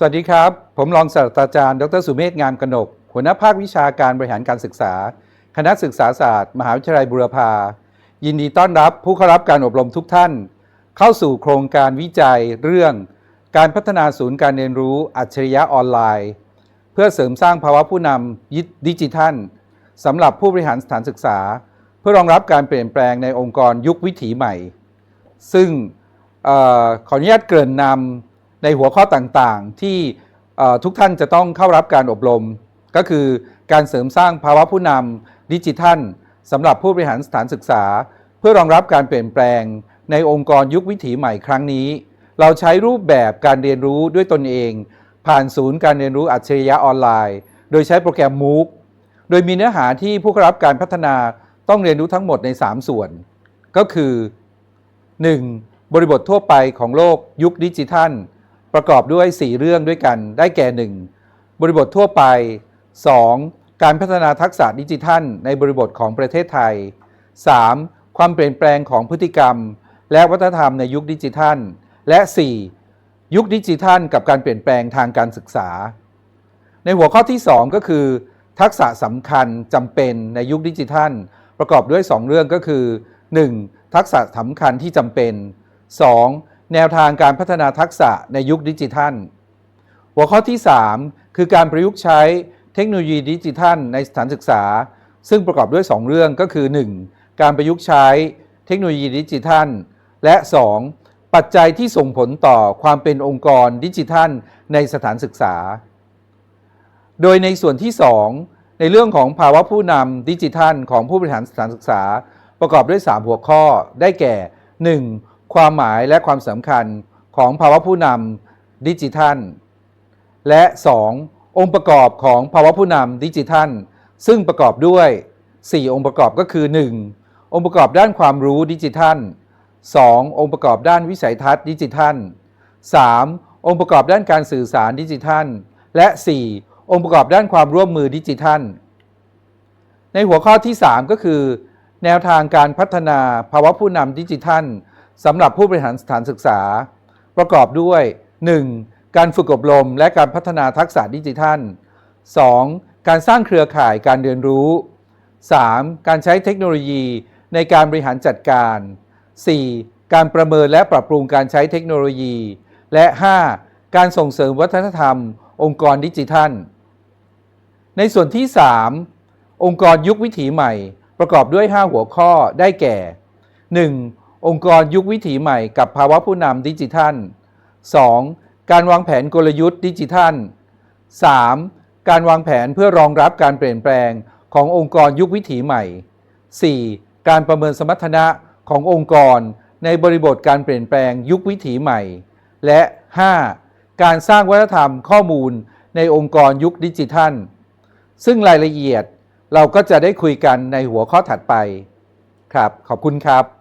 สวัสดีครับ ผมรองศาสตราจารย์ ดรสุเมธงามกนก หัวหน้าภาควิชาการบริหารการศึกษา คณะศึกษาศาสตร์ มหาวิทยาลัยบุรพา ยินดีต้อนรับผู้เข้ารับการอบรมทุกท่าน เข้าสู่โครงการวิจัยเรื่อง การพัฒนาศูนย์การเรียนรู้อัจฉริยะออนไลน์ เพื่อเสริมสร้างภาวะผู้นำดิจิทัลสำหรับผู้บริหารสถานศึกษา เพื่อรองรับการเปลี่ยนแปลงในองค์กรยุควิถีใหม่ ซึ่งออขออนุญาตเกริ่นนำ ในหัวข้อต่างๆ ที่ทุกท่านจะต้องเข้ารับการอบรม ก็คือการเสริมสร้างภาวะผู้นำดิจิทัลสำหรับผู้บริหารสถานศึกษา เพื่อรองรับการเปลี่ยนแปลง ในองค์กรยุควิถีใหม่ครั้งนี้ เราใช้รูปแบบการเรียนรู้ด้วยตนเอง ผ่านศูนย์การเรียนรู้อัจฉริยะออนไลน์ โดยใช้โปรแกรม MOOC โดยมีเนื้อหาที่ผู้เข้ารับการพัฒนาต้องเรียนรู้ทั้งหมดใน 3 ส่วน ก็คือ 1. บริบททั่วไปของโลกยุคดิจิทัล ประกอบด้วย 4 เรื่องด้วยกันได้แก่ 1. บริบททั่วไป 2. การพัฒนาทักษะดิจิทัล ในบริบทของประเทศไทย 3. ความเปลี่ยนแปลงของพฤติกรรม และวัฒนธรรมในยุคดิจิทัล และ 4. ยุคดิจิทัล กับการเปลี่ยนแปลงทางการศึกษา ในหัวข้อที่ 2 ก็คือ ทักษะสำคัญจำเป็นในยุคดิจิทัล ประกอบด้วย 2 เรื่องก็คือ 1. ทักษะสำคัญที่จำเป็น 2. แนวทางการพัฒนาทักษะในยุคดิจิทัล หัวข้อที่ 3 คือการประยุกต์ใช้เทคโนโลยีดิจิทัลในสถานศึกษา ซึ่งประกอบด้วย 2 เรื่องก็คือ 1. การประยุกต์ใช้เทคโนโลยีดิจิทัล และ 2. ปัจจัยที่ส่งผลต่อความเป็นองค์กรดิจิทัล ในสถานศึกษา โดยในส่วนที่ 2 ในเรื่องของภาวะผู้นำดิจิทัล ของผู้บริหารสถานศึกษา ประกอบด้วย 3 หัวข้อได้แก่ 1. ความหมายและความสำคัญของภาวะผู้นำดิจิทัล และ 2. องค์ประกอบของภาวะผู้นำดิจิทัล ซึ่งประกอบด้วย 4 องค์ประกอบก็คือ 1. องค์ประกอบด้านความรู้ดิจิทัล 2. องค์ประกอบด้านวิสัยทัศน์ดิจิทัล 3. องค์ประกอบด้านการสื่อสารดิจิทัล และ 4. องค์ประกอบด้านความร่วมมือดิจิทัล ในหัวข้อที่ 3 ก็คือ แนวทางการพัฒนาภาวะผู้นำดิจิทัล สำหรับผู้บริหารสถานศึกษา ประกอบด้วย 1. การฝึกอบรมและการพัฒนาทักษะดิจิทัล 2. การสร้างเครือข่ายการเรียนรู้ 3. การใช้เทคโนโลยีในการบริหารจัดการ 4. การประเมินและปรับปรุงการใช้เทคโนโลยี และ 5. การส่งเสริมวัฒนธรรม องค์กรดิจิทัล ในส่วนที่ 3 องค์กรยุควิถีใหม่ ประกอบด้วย 5 หัวข้อได้แก่ 1. องค์กรยุควิถีใหม่กับภาวะผู้นำดิจิทัล 2. การวางแผนกลยุทธ์ดิจิทัล 3. การวางแผนเพื่อรองรับการเปลี่ยนแปลงขององค์กรยุควิถีใหม่ 4. การประเมินสมรรถนะขององค์กรในบริบทการเปลี่ยนแปลงยุควิถีใหม่ และ 5. การสร้างวัฒนธรรมข้อมูลในองค์กรยุคดิจิทัล ซึ่งรายละเอียดเราก็จะได้คุยกันในหัวข้อถัดไป ครับ ขอบคุณครับ